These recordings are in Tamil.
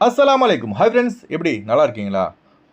அஸ்லாம் அலைக்கும் ஹாய் ஃப்ரெண்ட்ஸ் எப்படி நல்லா இருக்கீங்களா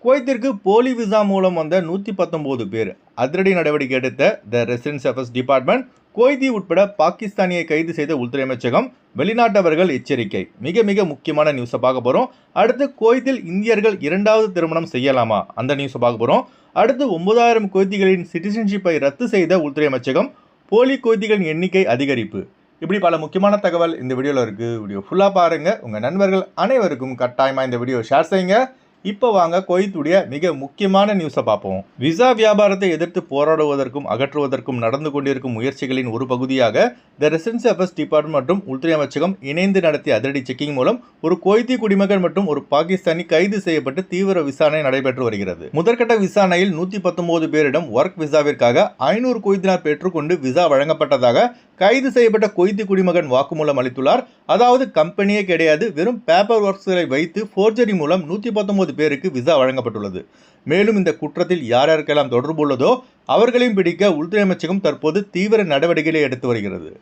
குவைத்திற்கு போலி விசா மூலம் வந்த நூற்றி பத்தொம்போது பேர் அதிரடி நடவடிக்கை எடுத்த the residence affairs department Kuwaiti உட்பட பாகிஸ்தானியை கைது செய்த உள்துறை அமைச்சகம் வெளிநாட்டவர்கள் எச்சரிக்கை. மிக மிக முக்கியமான நியூஸை பார்க்க போகிறோம் அடுத்து குவைத்தில் இந்தியர்கள் இரண்டாவது திருமணம் செய்யலாமா? அந்த நியூஸை பார்க்க போகிறோம் அடுத்து ஒன்பதாயிரம் குவைத்திகளின் சிட்டிசன்ஷிப்பை ரத்து செய்த உள்துறை அமைச்சகம் போலி குவைத்திகளின் எண்ணிக்கை அதிகரிப்பு. இப்படி பல முக்கியமான தகவல் இந்த வீடியோவில் இருக்குது வீடியோ ஃபுல்லாக பாருங்கள் உங்கள் நண்பர்கள் அனைவருக்கும் கட்டாயமாக இந்த வீடியோ ஷேர் செய்யுங்க. இப்போ வாங்க கொய்த்துடைய மிக முக்கியமான நியூஸை பார்ப்போம். விசா வியாபாரத்தை எதிர்த்து போராடுவதற்கும் அகற்றுவதற்கும் நடந்து கொண்டிருக்கும் முயற்சிகளின் ஒரு பகுதியாக த ரெசிடென்சி அஃபேர்ஸ் டிபார்ட்மெண்ட் மற்றும் உள்துறை அமைச்சகம் இணைந்து நடத்திய அதிரடி செக்கிங் மூலம் ஒரு குவைத்தி குடிமகன் மற்றும் ஒரு பாகிஸ்தானி கைது செய்யப்பட்டு தீவிர விசாரணை நடைபெற்று வருகிறது. முதற்கட்ட விசாரணையில் நூற்றி பத்தொன்பது பேரிடம் ஒர்க் விசாவிற்காக ஐநூறு கொய்தினார் பெற்றுக்கொண்டு விசா வழங்கப்பட்டதாக கைது செய்யப்பட்ட கொய்தி குடிமகன் வாக்குமூலம் அளித்துள்ளார். அதாவது கம்பெனியே கிடையாது. வெறும் பேப்பர் ஒர்க்ஸ்களை வைத்து ஃபோர்ஜரி மூலம் நூற்றி பத்தொன்பது பேருக்கு விசா வழங்கப்பட்டுள்ளது. மேலும் இந்த குற்றத்தில் யார் யாருக்கெல்லாம் தொடர்பு உள்ளதோ அவர்களையும் பிடிக்க உள்துறை அமைச்சகம் தற்போது தீவிர நடவடிக்கைகளை எடுத்து வருகிறது.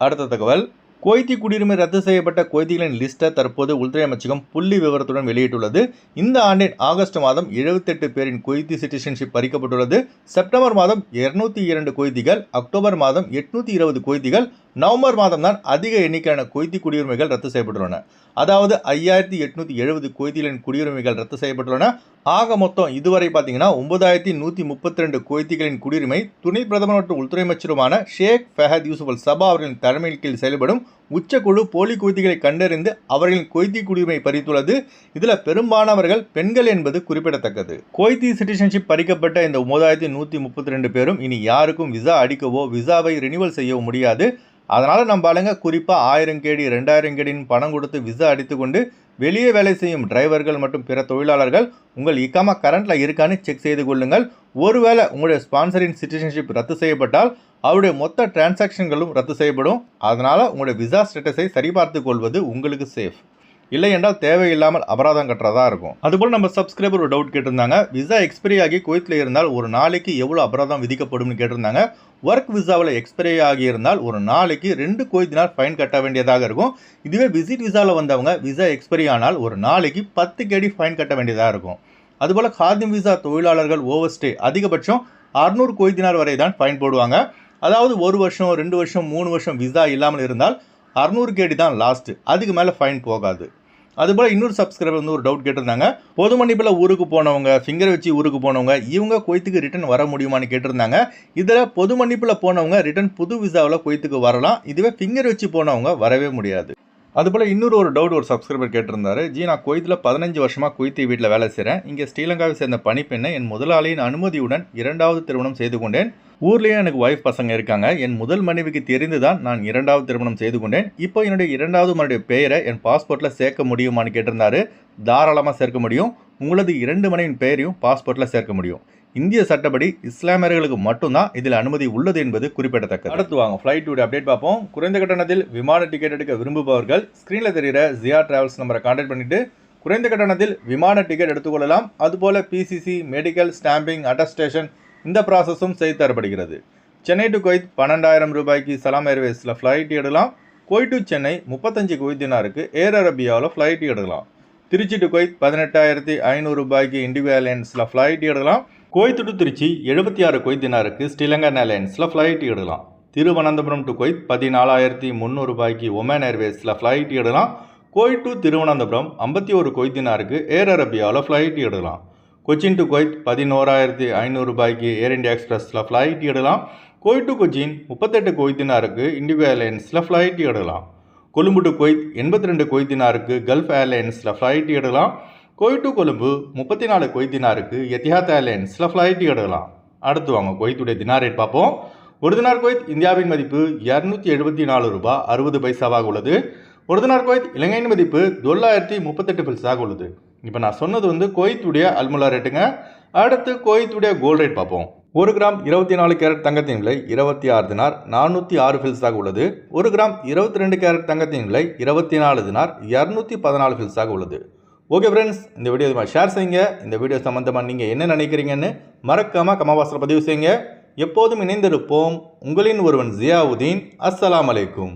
அடுத்த தகவல். குவைத்தி குடியுரிமை ரத்து செய்யப்பட்ட குவைத்திகளின் லிஸ்ட்டை தற்போது உள்துறை அமைச்சகம் புள்ளி விவரத்துடன் வெளியிட்டுள்ளது. இந்த ஆண்டின் ஆகஸ்ட் மாதம் எழுபத்தெட்டு பேரின் குவைத்தி சிட்டிசன்ஷிப் பறிக்கப்பட்டுள்ளது. செப்டம்பர் மாதம் இருநூத்தி இரண்டு குவைத்திகள் அக்டோபர் மாதம் எட்நூத்தி இருபது குவைத்திகள் நவம்பர் மாதம் தான் அதிக எண்ணிக்கையான குவைத்தி குடியுரிமைகள் ரத்து செய்யப்பட்டுள்ளன. அதாவது ஐயாயிரத்தி எட்நூத்தி எழுபது குவைத்திகளின் குடியுரிமைகள் ரத்து செய்யப்பட்டுள்ளன. ஆக மொத்தம் இதுவரை பார்த்தீங்கன்னா ஒன்பதாயிரத்தி நூற்றி முப்பத்தி ரெண்டு குவைத்திகளின் குடியுரிமை துணை பிரதமர் மற்றும் உள்துறை அமைச்சருமான ஷேக் ஃபஹத் யூசுப் அல் சபா அவர்களின் தலைமையின் கீழ் செயல்படும் உச்சக்குழு போலி குவைத்திகளை கண்டறிந்து அவர்களின் குவைத்தி குடியுரிமை பறித்துள்ளது. இதில் பெரும்பாலானவர்கள் பெண்கள் என்பது குறிப்பிடத்தக்கது. குவைத்தி சிட்டிசன்ஷிப் பறிக்கப்பட்ட இந்த ஒன்பதாயிரத்தி நூற்றி முப்பத்தி ரெண்டு பேரும் இனி யாருக்கும் விசா அடிக்கவோ விசாவை ரினிவல் செய்யவோ முடியாது. அதனால் நம்ம ஆளுங்க குறிப்பாக ஆயிரம் கேடி ரெண்டாயிரம் கேடின்னு பணம் கொடுத்து விசா அடித்துக்கொண்டு வெளியே வேலை செய்யும் டிரைவர்கள் மற்றும் பிற தொழிலாளர்கள் உங்கள் இக்காமா கரண்ட்டில் இருக்கான்னு செக் செய்து கொள்ளுங்கள். ஒருவேளை உங்களுடைய ஸ்பான்சரின் சிட்டிசன்ஷிப் ரத்து செய்யப்பட்டால் அவருடைய மொத்த டிரான்சாக்ஷன்களும் ரத்து செய்யப்படும். அதனால் உங்களுடைய விசா ஸ்டேட்டஸை சரிபார்த்து கொள்வது உங்களுக்கு சேஃப் இல்லை என்றால் தேவையில்லாமல் அபராதம் கட்டுறதா இருக்கும். அதுபோல் நம்ம சப்ஸ்கிரைபர் ஒரு டவுட் கேட்டிருந்தாங்க. விசா எக்ஸ்பைரி ஆகி குவைத்தில் இருந்தால் ஒரு நாளைக்கு எவ்வளோ அபராதம் விதிக்கப்படும்னு கேட்டிருந்தாங்க. ஒர்க் விசாவில் எக்ஸ்பைரி ஆகியிருந்தால் ஒரு நாளைக்கு ரெண்டு கோயித்தினால் ஃபைன் கட்ட வேண்டியதாக இருக்கும். இதுவே விசிட் விசாவில் வந்தவங்க விசா எக்ஸ்பைரி ஆனால் ஒரு நாளைக்கு பத்து கேடி ஃபைன் கட்ட வேண்டியதாக இருக்கும். அதுபோல் காதிம் விசா தொழிலாளர்கள் ஓவர் ஸ்டே அதிகபட்சம் அறுநூறு கோயித்தினார் வரை தான் ஃபைன் போடுவாங்க. அதாவது ஒரு வருஷம் ரெண்டு வருஷம் மூணு வருஷம் விசா இல்லாமல் இருந்தால் அறுநூறு கேடி தான் லாஸ்ட்டு அதுக்கு மேலே ஃபைன் போகாது. அதுபோல் இன்னொரு சப்ஸ்கிரைபர் வந்து ஒரு டவுட் கேட்டிருந்தாங்க. பொது மன்னிப்பில் ஊருக்கு போனவங்க ஃபிங்கர் வச்சு ஊருக்கு போனவங்க இவங்க குவைத்துக்கு ரிட்டர்ன் வர முடியுமான்னு கேட்டிருந்தாங்க. இதில் பொது மன்னிப்பில் போனவங்க ரிட்டர்ன் புது விசாவில் குவைத்துக்கு வரலாம். இதுவே ஃபிங்கர் வச்சு போனவங்க வரவே முடியாது. அதுபோல் இன்னொரு ஒரு டவுட் ஒரு சப்ஸ்கிரைபர் கேட்டிருந்தாரு. ஜி நான் குவைத்தில் பதினஞ்சு வருஷமாக குவைத்தி வீட்டில் வேலை செய்கிறேன் இங்கே ஸ்ரீலங்காவை சேர்ந்த பணிப்பெண்ணை என் முதலாளியின் அனுமதியுடன் இரண்டாவது திருமணம் செய்து கொண்டேன். ஊர்லேயே எனக்கு ஒய்ஃப் பசங்க இருக்காங்க. என் முதல் மனைவிக்கு தெரிந்து தான் நான் இரண்டாவது திருமணம் செய்து கொண்டேன். இப்போ என்னுடைய இரண்டாவது மனைவி பெயரை என் பாஸ்போர்ட்டில் சேர்க்க முடியுமான்னு கேட்டிருந்தாரு. தாராளமாக சேர்க்க முடியும். உங்களது இரண்டு மனைவின் பெயரையும் பாஸ்போர்ட்டில் சேர்க்க முடியும். இந்திய சட்டப்படி இஸ்லாமியர்களுக்கு மட்டும்தான் இதில் அனுமதி உள்ளது என்பது குறிப்பிடத்தக்கது. அடுத்து வாங்க ஃப்ளைட்டோட அப்டேட் பார்ப்போம். குறைந்த கட்டணத்தில் விமான டிக்கெட் எடுக்க விரும்புபவர்கள் ஸ்க்ரீனில் தெரிகிற ஜியா டிராவல்ஸ் நம்பரை கான்டாக்ட் பண்ணிட்டு குறைந்த கட்டணத்தில் விமான டிக்கெட் எடுத்துக்கொள்ளலாம். அதுபோல் பிசிசி மெடிக்கல் ஸ்டாம்பிங் அட்டஸ்டேஷன் இந்த ப்ராசஸும் செய்து தரப்படுகிறது. சென்னை டு குவைத் பன்னெண்டாயிரம் ரூபாய்க்கு சலாம் ஏர்வேஸில் ஃப்ளைட் எடுக்கலாம். குவைட் டு சென்னை முப்பத்தஞ்சு குவைத்தினாருக்கு ஏர் அரபியாவில் ஃப்ளைட் எடுக்கலாம். திருச்சி டு குவைத் பதினெட்டாயிரத்தி ஐநூறு ரூபாய்க்கு இண்டிகோ ஏர்லைன்ஸில் ஃப்ளைட் எடுக்கலாம். கோய்த்து டு திருச்சி எழுபத்தி ஆறு குவைத்தினாருக்கு ஸ்ரீலங்கன் ஏர்லைன்ஸில் ஃப்ளைட் எடுக்கலாம். திருவனந்தபுரம் டு குவைத் பதினாலாயிரத்தி முந்நூறு ரூபாய்க்கு ஒமேன் ஏர்வேஸில் ஃப்ளைட் எடுக்கலாம். கோய் டு திருவனந்தபுரம் ஐம்பத்தி ஒரு கொய்தினாருக்கு ஏர் அரபியாவில் ஃப்ளைட் எடுக்கலாம். கொச்சின் டு குவைத் பதினோராயிரத்தி ஐநூறு ரூபாய்க்கு ஏர் இண்டியா எக்ஸ்பிரஸில் ஃப்ளைட் எடுக்கலாம். குவைட் டு கொச்சின் முப்பத்தெட்டு குவைத்தினாருக்கு இண்டிகோ ஏர்லைன்ஸில் ஃப்ளைட் எடுக்கலாம். கொழும்பு டு குவைத் எண்பத்தி ரெண்டு குவைத்தினாருக்கு கல்ஃப் ஏர்லைன்ஸில் ஃப்ளைட் எடுக்கலாம். குவைட் டு கொழும்பு முப்பத்தி நாலு குவைத்தினாருக்கு எத்திஹாத் ஏர்லைன்ஸில் ஃப்ளைட் எடுக்கலாம். அடுத்து வாங்க குவைத்துடைய தினார் ரேட் பார்ப்போம். ஒரு தினார் குவைத் இந்தியாவின் மதிப்பு இரநூத்தி எழுபத்தி நாலு ரூபாய் அறுபது பைசாவாக உள்ளது. ஒரு தினார் குவைத் இலங்கையின் மதிப்பு தொள்ளாயிரத்தி முப்பத்தெட்டு பைசாக உள்ளது. இப்போ நான் சொன்னது வந்து கோயத்துடைய அல்முலா ரேட்டுங்க அடுத்து கோயத்துடைய கோல்ட் ரேட் பார்ப்போம். ஒரு கிராம் இருபத்தி நாலு கேரட் தங்கத்தின் விலை இருபத்தி ஆறு தினார் நானூற்றி ஆறு ஃபில்ஸாக உள்ளது. ஒரு கிராம் இருபத்தி ரெண்டு கேரட் தங்கத்தின் விலை இருபத்தி நாலு தினார் இரநூத்தி பதினாலு ஃபில்ஸாக உள்ளது. ஓகே ஃப்ரெண்ட்ஸ் இந்த வீடியோ இதுமாதிரி ஷேர் செய்யுங்க. இந்த வீடியோ சம்மந்தமாக நீங்கள் என்ன நினைக்கிறீங்கன்னு மறக்காமல் கமவாசத்தில் பதிவு செய்யுங்க. எப்போதும் இணைந்திருப்போம். உங்களின் ஒருவன் ஜியாவுதீன். அஸ்ஸலாம் அலைக்கும்.